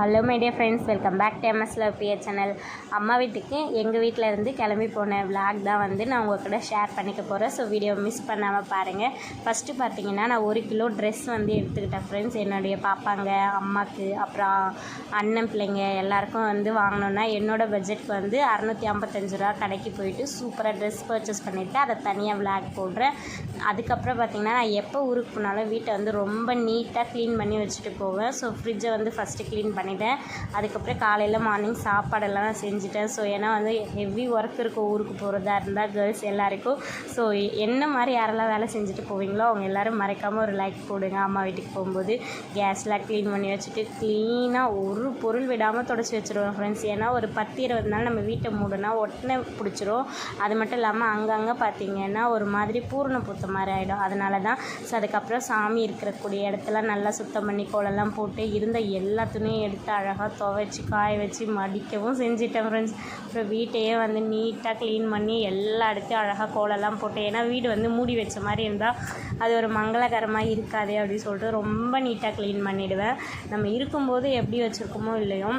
Hello my dear friends welcome back to MS love channel அம்மா வீட்டுக்கு எங்கள் வீட்டில் இருந்து கிளம்பி போன விளாக் தான் வந்து நான் உங்கள் கூட ஷேர் பண்ணிக்க போகிறேன் ஸோ வீடியோ மிஸ் பண்ணாமல் பாருங்கள் ஃபஸ்ட்டு பார்த்தீங்கன்னா நான் ஒரு கிலோ ட்ரெஸ் வந்து எடுத்துக்கிட்டேன் ஃப்ரெண்ட்ஸ் என்னுடைய பாப்பாங்க அம்மாவுக்கு அப்புறம் அண்ணன் பிள்ளைங்க எல்லாருக்கும் வந்து வாங்கினோன்னா என்னோடய பட்ஜெட்க்கு வந்து அறநூற்றி ஐம்பத்தஞ்சு ரூபா கடைக்கு போயிட்டு சூப்பராக ட்ரெஸ் பர்ச்சேஸ் பண்ணிவிட்டு அதை தனியாக விளாக் போடுறேன். அதுக்கப்புறம் பார்த்தீங்கன்னா நான் எப்போ ஊருக்கு போனாலும் வீட்டை வந்து ரொம்ப நீட்டாக க்ளீன் பண்ணி வச்சுட்டு போவேன். ஸோ ஃப்ரிட்ஜை வந்து ஃபஸ்ட்டு க்ளீன் பண்ணி பண்ணிட்டேன். அதுக்கப்புறம் காலையில் மார்னிங் சாப்பாடெல்லாம் நான் செஞ்சுட்டேன். ஸோ ஏன்னா வந்து ஹெவி ஒர்க் இருக்கும் ஊருக்கு போகிறதா இருந்தால் கேர்ள்ஸ் எல்லாருக்கும். ஸோ என்ன மாதிரி யாரெல்லாம் வேலை செஞ்சுட்டு போவீங்களோ அவங்க எல்லோரும் மறைக்காமல் ஒரு லைக் போடுங்க. அம்மா வீட்டுக்கு போகும்போது கேஸ்லாம் க்ளீன் பண்ணி வச்சுட்டு க்ளீனாக ஒரு பொருள் விடாமல் தொடச்சி வச்சுருவோம் ஃப்ரெண்ட்ஸ் ஏன்னா ஒரு பத்து இருபது நாள் நம்ம வீட்டை மூடுனா ஒட்டனை பிடிச்சிரும். அது மட்டும் இல்லாமல் அங்கங்கே பார்த்தீங்கன்னா ஒரு மாதிரி பூரண பூத்த மாதிரி ஆகிடும் அதனால தான் ஸோ அதுக்கப்புறம் சாமி இருக்கக்கூடிய இடத்துல நல்லா சுத்தம் பண்ணி கோலம்லாம் போட்டு இருந்த எல்லா துணியும் எடுத்து அழகாக துவைச்சி காய வச்சு மடிக்கவும் செஞ்சிட்டேன் ஃப்ரெண்ட்ஸ் அப்புறம் வீட்டையே வந்து நீட்டாக க்ளீன் பண்ணி எல்லா இடத்தையும் அழகாக கோலம்லாம் போட்டேன் ஏன்னா வீடு வந்து மூடி வச்ச மாதிரி இருந்தால் அது ஒரு மங்களகரமாக இருக்காதே அப்படின்னு சொல்லிட்டு ரொம்ப நீட்டாக க்ளீன் பண்ணிவிடுவேன் நம்ம இருக்கும்போது எப்படி வச்சுருக்கோமோ இல்லையோ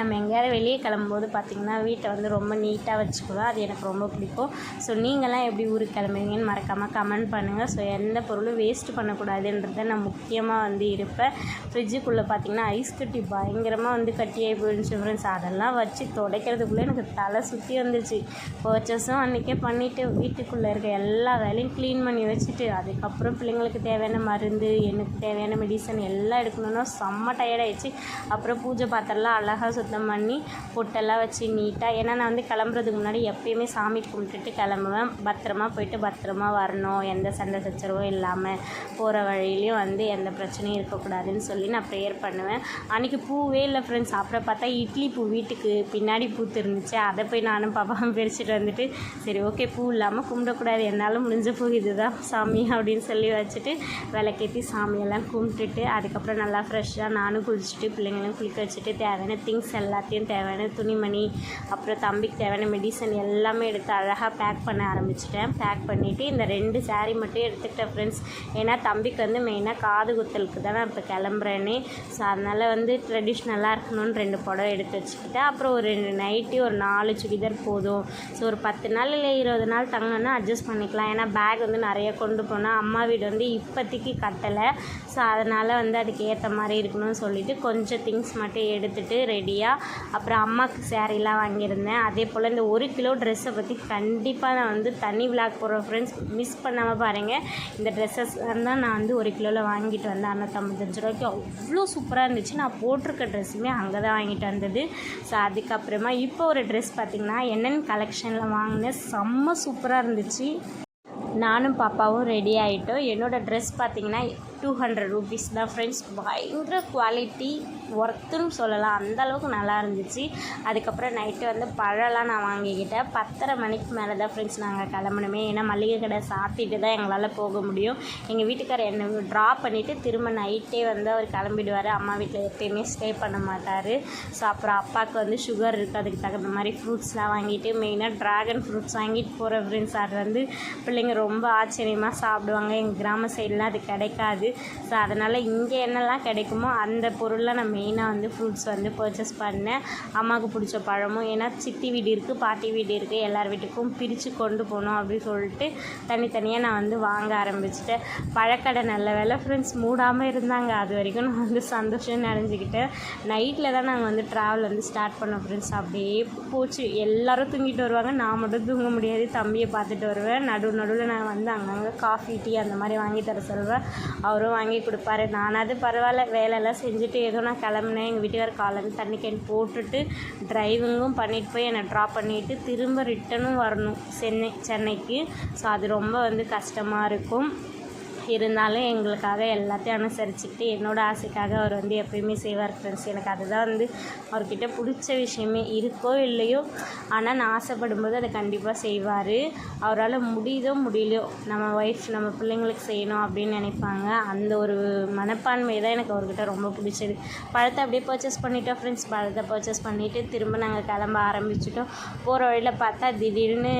நம்ம எங்கேயாவது வெளியே கிளம்பும்போது பார்த்திங்கன்னா வீட்டை வந்து ரொம்ப நீட்டாக வச்சுக்குவேன் அது எனக்கு ரொம்ப பிடிக்கும். ஸோ நீங்களாம் எப்படி ஊருக்கு கிளம்புவீங்கன்னு மறக்காமல் கமெண்ட் பண்ணுங்கள் ஸோ எந்த பொருளும் வேஸ்ட் பண்ணக்கூடாதுன்றத நான் முக்கியமாக வந்து இருப்பேன். ஃப்ரிட்ஜுக்குள்ளே பார்த்திங்கன்னா ஐஸ் கட்டி பயங்கரமாக வந்து கட்டியாகி போயிடுச்சு ஃப்ரெண்ட்ஸ் அதெல்லாம் வச்சு துடைக்கிறதுக்குள்ளே எனக்கு தலை சுற்றி வந்துருச்சு பர்ச்சஸும் அன்றைக்கே பண்ணிவிட்டு வீட்டுக்குள்ளே இருக்க எல்லா வேலையும் க்ளீன் பண்ணி வச்சுட்டு அதுக்கப்புறம் பிள்ளைங்களுக்கு தேவையான மருந்து எனக்கு தேவையான மெடிசன் எல்லாம் எடுக்கணுன்னா செம்ம டயர்டாயிடுச்சு அப்புறம் பூஜை பாத்திரம்லாம் அழகாக சுத்தம் பண்ணி பொட்டெல்லாம் வச்சு நீட்டாக ஏன்னா நான் வந்து கிளம்புறதுக்கு முன்னாடி எப்பயுமே சாமி கும்பிட்டுட்டு கிளம்புவேன். பத்திரமா போயிட்டு பத்திரமா வரணும். எந்த சண்டை சச்சரவும் இல்லாமல் போகிற வழியிலையும் வந்து எந்த பிரச்சனையும் இருக்கக்கூடாதுன்னு சொல்லி நான் ப்ரேயர் பண்ணுவேன். அன்றைக்கி பூவே இல்லை ஃப்ரெண்ட்ஸ் அப்புறம் பார்த்தா இட்லி பூ வீட்டுக்கு பின்னாடி பூத்து இருந்துச்சு அதை போய் நானும் பாப்பாவும் பிரிச்சுட்டு வந்துட்டு சரி ஓகே பூ இல்லாமல் கும்பிடக்கூடாது. என்னால் முடிஞ்ச பூ இதுதான் சாமி அப்படின்னு சொல்லி வச்சுட்டு விளக்கேற்றி சாமியெல்லாம் கும்பிட்டுட்டு அதுக்கப்புறம் நல்லா ஃப்ரெஷ்ஷாக நானும் குளிச்சுட்டு பிள்ளைங்களும் குளிக்க வச்சுட்டு தேவையான திங்ஸ் எல்லாத்தையும் தேவையான துணிமணி அப்புறம் தம்பிக்கு தேவையான மெடிசன் எல்லாமே எடுத்து அழகாக பேக் பண்ண ஆரம்பிச்சிட்டேன். பேக் பண்ணிவிட்டு இந்த ரெண்டு சாரீ மட்டும் எடுத்துக்கிட்டேன் ஃப்ரெண்ட்ஸ் ஏன்னா தம்பிக்கு வந்து மெயினாக காது குத்தலுக்கு தான் நான் இப்போ கிளம்புறேனே. ஸோ அதனால் வந்து ட்ரெடிஷ்னலாக இருக்கணும்னு ரெண்டு புடவை எடுத்து வச்சுக்கிட்டேன். அப்புறம் ஒரு ரெண்டு நைட்டி ஒரு நாலு சுடிதார் போதும். ஸோ ஒரு பத்து நாள் இல்லை இருபது நாள் தங்கணும்னா அட்ஜஸ்ட் பண்ணிக்கலாம். ஏன்னா பேக் வந்து நிறைய கொண்டு போனால் அம்மா வீடு வந்து இப்போதைக்கு கட்டலை. ஸோ அதனால் வந்து அதுக்கு ஏற்ற மாதிரி இருக்கணும்னு சொல்லிட்டு கொஞ்சம் திங்ஸ் மட்டும் எடுத்துகிட்டு ரெடியாக அப்புறம் அம்மாவுக்கு சேரீலாம் வாங்கியிருந்தேன். அதே போல் இந்த ஒரு கிலோ ட்ரெஸ்ஸை பற்றி கண்டிப்பாக நான் வந்து தனி விளாக் போகிற ஃப்ரெண்ட்ஸ் மிஸ் பண்ணாமல் பாருங்கள் இந்த ட்ரெஸ்ஸஸ் தான் நான் வந்து ஒரு கிலோவில் வாங்கிட்டு வந்தேன். அறநூற்றம்பத்தஞ்சு ரூபாய்க்கு அவ்வளோ சூப்பராக இருந்துச்சு. நான் போட்டிருக்க ட்ரெஸ்ஸுமே அங்கே தான் வாங்கிட்டு வந்தது. ஸோ அதுக்கப்புறமா இப்போ ஒரு ட்ரெஸ் பார்த்திங்கன்னா என்னென்ன கலெக்ஷனில் வாங்கினேன் செம்ம சூப்பராக இருந்துச்சு. நானும் பாப்பாவும் ரெடி ஆகிட்டோம் என்னோடய ட்ரெஸ் பார்த்திங்கன்னா டூ ஹண்ட்ரட் ருபீஸ் தான் ஃப்ரெண்ட்ஸ் பயங்கர குவாலிட்டி ஒர்த்துன்னு சொல்லலாம். அந்த அளவுக்கு நல்லா இருந்துச்சு. அதுக்கப்புறம் நைட்டு வந்து பழம்லாம் நான் வாங்கிக்கிட்டேன். பத்தரை மணிக்கு மேலே தான் ஃப்ரெண்ட்ஸ் நாங்கள் கிளம்பணுமே. ஏன்னா மளிகை கடை சாத்திட்டு தான் எங்களால் போக முடியும். எங்கள் வீட்டுக்காரர் என்னை ட்ராப் பண்ணிவிட்டு திரும்ப நைட்டே வந்து அவர் கிளம்பிடுவார். அம்மா வீட்டில் எப்பயுமே ஸ்டே பண்ண மாட்டார். ஸோ அப்புறம் அப்பாவுக்கு வந்து சுகர் இருக்குது அதுக்கு தகுந்த மாதிரி ஃப்ரூட்ஸ்லாம் வாங்கிட்டு மெயினாக ட்ராகன் ஃப்ரூட்ஸ் வாங்கிட்டு போகிற ஃப்ரெண்ட்ஸ் அது வந்து பிள்ளைங்க ரொம்ப ஆச்சரியமாக சாப்பிடுவாங்க. எங்கள் கிராம சைட்லாம் அது கிடைக்காது. ஸோ அதனால் இங்கே என்னெல்லாம் கிடைக்குமோ அந்த பொருள்லாம் நம்ம மெயினாக வந்து ஃப்ரூட்ஸ் வந்து பர்ச்சேஸ் பண்ணேன் அம்மாவுக்கு பிடிச்ச பழமும் ஏன்னா சித்தி வீடு இருக்குது பாட்டி வீடு இருக்குது எல்லார் வீட்டுக்கும் பிரித்து கொண்டு போகணும் அப்படின்னு சொல்லிட்டு தனித்தனியாக நான் வந்து வாங்க ஆரம்பிச்சிட்டேன். பழக்கடை நல்ல வேலை ஃப்ரெண்ட்ஸ் மூடாமல் இருந்தாங்க. அது வரைக்கும் நான் வந்து சந்தோஷம் நினைஞ்சிக்கிட்டேன். நைட்டில் தான் நாங்கள் வந்து ட்ராவல் வந்து ஸ்டார்ட் பண்ணோம் ஃப்ரெண்ட்ஸ் அப்படியே போச்சு. எல்லோரும் தூங்கிட்டு வருவாங்க. நான் மட்டும் தூங்க முடியாது. தம்பியை பார்த்துட்டு வருவேன். நடு நடுவில் நான் வந்து அங்கங்கே காஃபி டீ அந்த மாதிரி வாங்கி தர சொல்வேன். அவரும் வாங்கி கொடுப்பாரு. நானாவது பரவாயில்ல. வேலையெல்லாம் செஞ்சுட்டு ஏதோ நான் கிளம்புனேன். எங்கள் வீட்டுக்கார் காலேருந்து தண்ணி கேன் போட்டுட்டு டிரைவிங்கும் பண்ணிட்டு போய் என்னை ட்ராப் பண்ணிவிட்டு திரும்ப ரிட்டனும் வரணும். சென்னை சென்னைக்கு. ஸோ அது ரொம்ப வந்து கஷ்டமாக இருக்கும். இருந்தாலும் எங்களுக்காக எல்லாத்தையும் அனுசரிச்சுக்கிட்டு என்னோடய ஆசைக்காக அவர் வந்து எப்பயுமே செய்வார் ஃப்ரெண்ட்ஸ் எனக்கு அதுதான் வந்து அவர்கிட்ட பிடிச்ச விஷயமே இருக்கோ இல்லையோ ஆனால் நான் ஆசைப்படும்போது அதை கண்டிப்பாக செய்வார். அவரால் முடியுதோ முடியலையோ நம்ம ஒய்ஃப் நம்ம பிள்ளைங்களுக்கு செய்யணும் அப்படின்னு நினைப்பாங்க. அந்த ஒரு மனப்பான்மை தான் எனக்கு அவர்கிட்ட ரொம்ப பிடிச்சது. பழத்தை அப்படியே பர்ச்சேஸ் பண்ணிட்டோம் ஃப்ரெண்ட்ஸ் பழத்தை பர்ச்சேஸ் பண்ணிவிட்டு திரும்ப நாங்கள் கிளம்ப ஆரம்பிச்சிட்டோம். போகிற வழியில் பார்த்தா திடீர்னு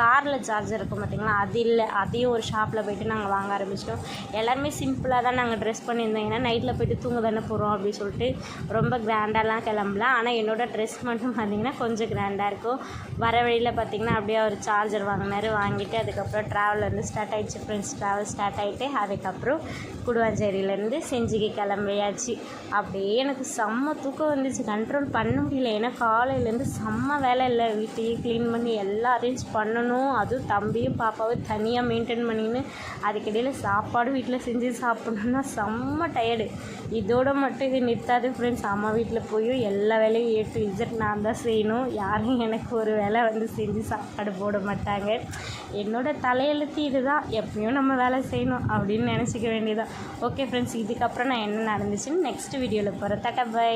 காரில் சார்ஜர் இருக்கும் பார்த்தீங்களா அது இல்லை. அதையும் ஒரு ஷாப்பில் போயிட்டு நாங்கள் வாங்க ஆரம்பிச்சோம் ஆரம்பிச்சிட்டோம் எல்லாருமே சிம்பிளாக தான் நாங்கள் ட்ரெஸ் பண்ணியிருந்தோம். ஏன்னா நைட்டில் போயிட்டு தூங்க தானே போகிறோம் அப்படின்னு சொல்லிட்டு ரொம்ப கிராண்டாலாம் கிளம்பலாம். ஆனால் என்னோடய ட்ரெஸ் மட்டும் பார்த்திங்கன்னா கொஞ்சம் கிராண்டாக இருக்கும். வர வழியில் பார்த்திங்கன்னா அப்படியே ஒரு சார்ஜர் வாங்கினாரு. வாங்கிட்டு அதுக்கப்புறம் ட்ராவல் வந்து ஸ்டார்ட் ஆகிடுச்சு ஃப்ரெண்ட்ஸ் ட்ராவல் ஸ்டார்ட் ஆகிட்டு அதுக்கப்புறம் குடுவாஞ்சேரியிலேருந்து செஞ்சிக்கு கிளம்பியாச்சு. அப்படியே எனக்கு செம்ம தூக்கம் வந்துச்சு. கண்ட்ரோல் பண்ண முடியல. ஏன்னா காலையிலேருந்து செம்ம வேலை இல்லை. வீட்டையே க்ளீன் பண்ணி எல்லாம் அரேஞ்ச் பண்ணணும். அதுவும் தம்பியும் பாப்பாவும் தனியாக மெயின்டைன் பண்ணின்னு அதுக்கிடையில் சாப்பாடு வீட்டில் செஞ்சு சாப்பிட்ணுன்னா செம்ம டயர்டு இதோட மட்டும் இது நிறுத்தாது ஃப்ரெண்ட்ஸ் அம்மா வீட்டில் போய் எல்லா வேலையும் ஏ டு இசட் நான் தான் செய்யணும். யாரும் எனக்கு ஒரு வேலை வந்து செஞ்சு சாப்பாடு போட மாட்டாங்க. என்னோட தலையெழுத்து இதுதான். எப்பயும் நம்ம வேலை செய்யணும் அப்படின்னு நினச்சிக்க வேண்டியதான் ஓகே ஃப்ரெண்ட்ஸ் இதுக்கப்புறம் நான் என்ன நடந்துச்சுன்னு நெக்ஸ்ட் வீடியோவில் போகிறேன் தட்டா பை